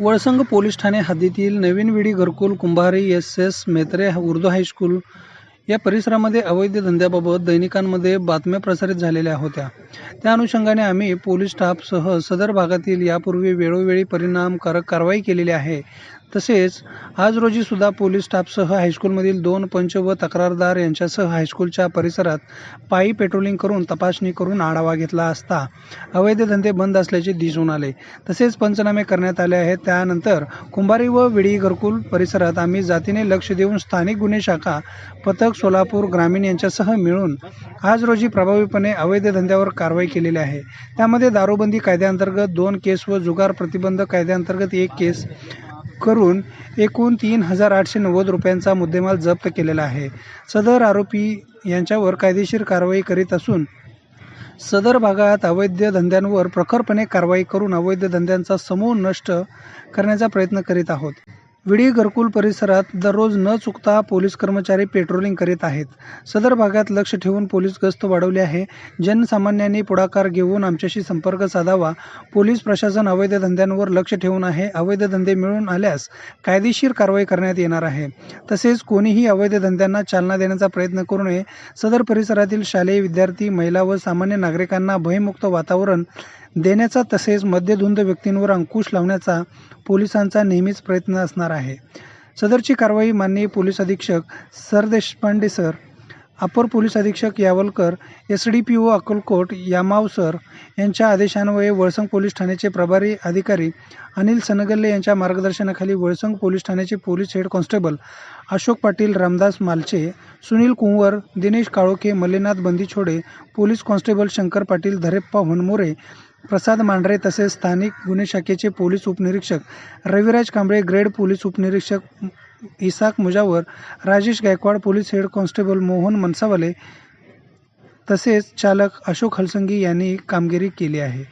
Valsang police Thane हद्दीतील नवीन विडी घरकुल Kumbhari S S Metre Urdu high school या परिसरामध्ये अवैध धंद्याबाबत दैनिकांमध्ये बातम्या प्रसारित झालेल्या होत्या. त्या अनुषंगाने आम्ही पोलीस स्टाफसह सदर भागातील यापूर्वी वेळोवेळी परिणामकारक कारवाई केलेली आहे. तसेच आज रोजीसुद्धा पोलीस स्टाफसह हायस्कूलमधील दोन पंच व तक्रारदार यांच्यासह हायस्कूलच्या परिसरात पायी पेट्रोलिंग करून तपासणी करून आढावा घेतला असता अवैध धंदे बंद असल्याचे दिसून आले. तसेच पंचनामे करण्यात आले आहेत. त्यानंतर कुंभारी व विडी घरकुल परिसरात आम्ही जातीने लक्ष देऊन स्थानिक गुन्हे शाखा पथक सोलापूर ग्रामीण यांच्यासह मिळून आज रोजी प्रभावीपणे अवैध धंद्यावर कारवाई केलेली आहे. त्यामध्ये दारूबंदी कायद्याअंतर्गत दोन केस व जुगार प्रतिबंध कायद्याअंतर्गत एक केस करून एकूण तीन हजार आठशे नव्वद रुपयांचा मुद्देमाल जप्त केलेला आहे. सदर आरोपी यांच्यावर कायदेशीर कारवाई करीत असून सदर भागात अवैध धंद्यांवर प्रखरपणे कारवाई करून अवैध धंद्यांचा समूह नष्ट करण्याचा प्रयत्न करीत आहोत. विडी घरकुल परिसरात दररोज न चुकता पोलीस कर्मचारी पेट्रोलिंग करीत आहेत. सदर भागात लक्ष ठेवून पोलीस गस्त वाढवली आहे. जनसामान्यांनी पुढाकार घेऊन आमच्याशी संपर्क साधावा. पोलीस प्रशासन अवैध धंद्यांवर लक्ष ठेवून आहे. अवैध धंदे मिळून आल्यास कायदेशीर कारवाई करण्यात येणार आहे. तसेच कोणीही अवैध धंद्यांना चालना देण्याचा प्रयत्न करू नये. सदर परिसरातील शालेय विद्यार्थी महिला व सामान्य नागरिकांना भयमुक्त वातावरण देण्याचा तसेच मद्यधुंद व्यक्तींवर अंकुश लावण्याचा पोलिसांचा नेहमीच प्रयत्न असणार आहे. सदरची कारवाई माननीय पोलीस अधीक्षक सरदेशपांडे सर अपर पोलीस अधीक्षक Yavalkar S D P O Akkalkot यामाव sir यांच्या आदेशान्वये वळसंग पोलीस ठाण्याचे प्रभारी अधिकारी अनिल सनगल्ले यांच्या मार्गदर्शनाखाली वळसंग पोलीस ठाण्याचे police head constable Ashok Patil Ramdas Malche Sunil Kunwar Dinesh Kalokhe Mallinath Bandichhode police constable Shankar Patil Dharappa Honmore Prasad Mandhare तसेच स्थानिक गुन्हे शाखेचे पोलीस उपनिरीक्षक रविराज कांबळे ग्रेड पोलीस उपनिरीक्षक Isak Mujawar Rajesh Gaikwad police head constable Mohan Mansawale तसेच चालक अशोक हलसंगी यांनी कामगिरी केली आहे.